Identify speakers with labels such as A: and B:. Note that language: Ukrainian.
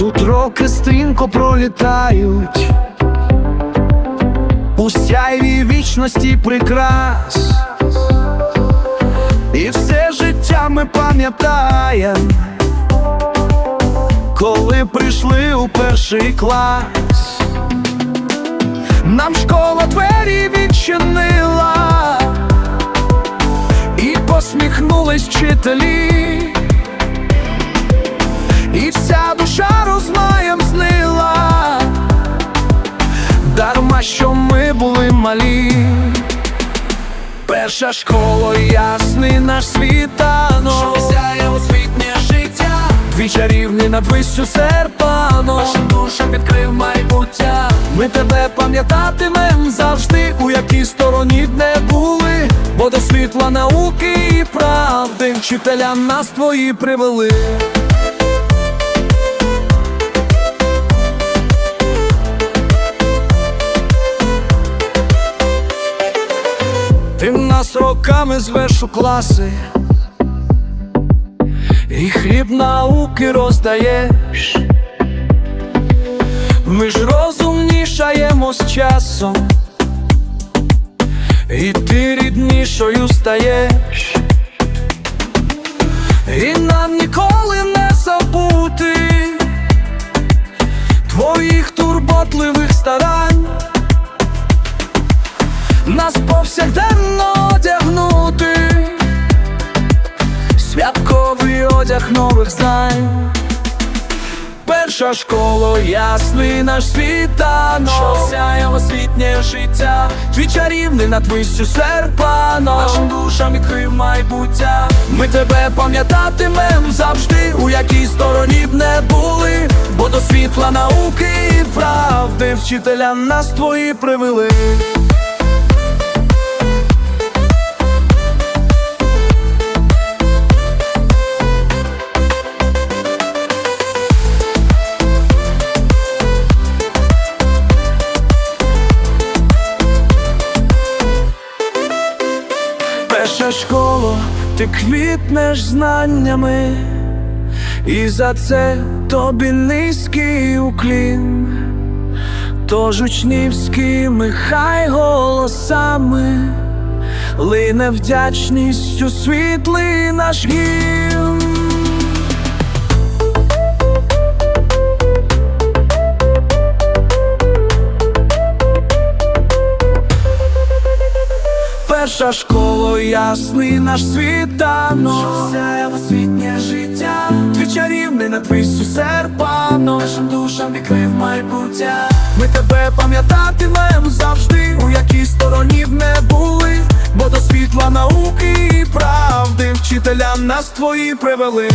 A: роки стрімко пролітають, у сяйві вічності прикрас, і все життя ми пам'ятаємо, коли прийшли у перший клас. Нам школа двері відчинила і посміхнулись вчителі, і вся душа розмаєм знила, дарма, що ми були малі. Перша школа, ясний наш світанок
B: Що сяє освітнє життя,
A: Твій чарівний над виссю серпанок
B: вашим душам відкрив майбуття.
A: Ми тебе пам'ятатимем завжди, у якій стороні б не були, бо до світла науки і правди вчителя нас твої привели. Ти нас роками звеш у класи, і хліб науки роздаєш. Ми ж розумнішаємо з часом, і ти ріднішою стаєш, і нам ніколи не забути твоїх турботливих старань, нас повсякденно одягнути, святковий одяг нових знань. Перша школа, ясний наш світанок
B: Що сяє освітнє життя,
A: Твій чарівний над виссю серпанок
B: нашим душам відкрив майбуття.
A: Ми тебе пам'ятатимем завжди, у якій стороні б не були, бо до світла науки і правди вчителя нас твої привели. Перша школа, ти квітнеш знаннями, і за це тобі низький уклін, тож учнівськими хай голосами лине вдячністю світлий наш гімн. Перша школа, ясний наш світанок
B: Сяє освітнє життя,
A: Твій чарівний над виссю серпанок
B: нашим душам відкрив майбуття.
A: Ми тебе пам'ятатимем завжди, у якій стороні б не були, бо до світла науки і правди вчителя нас твої привели.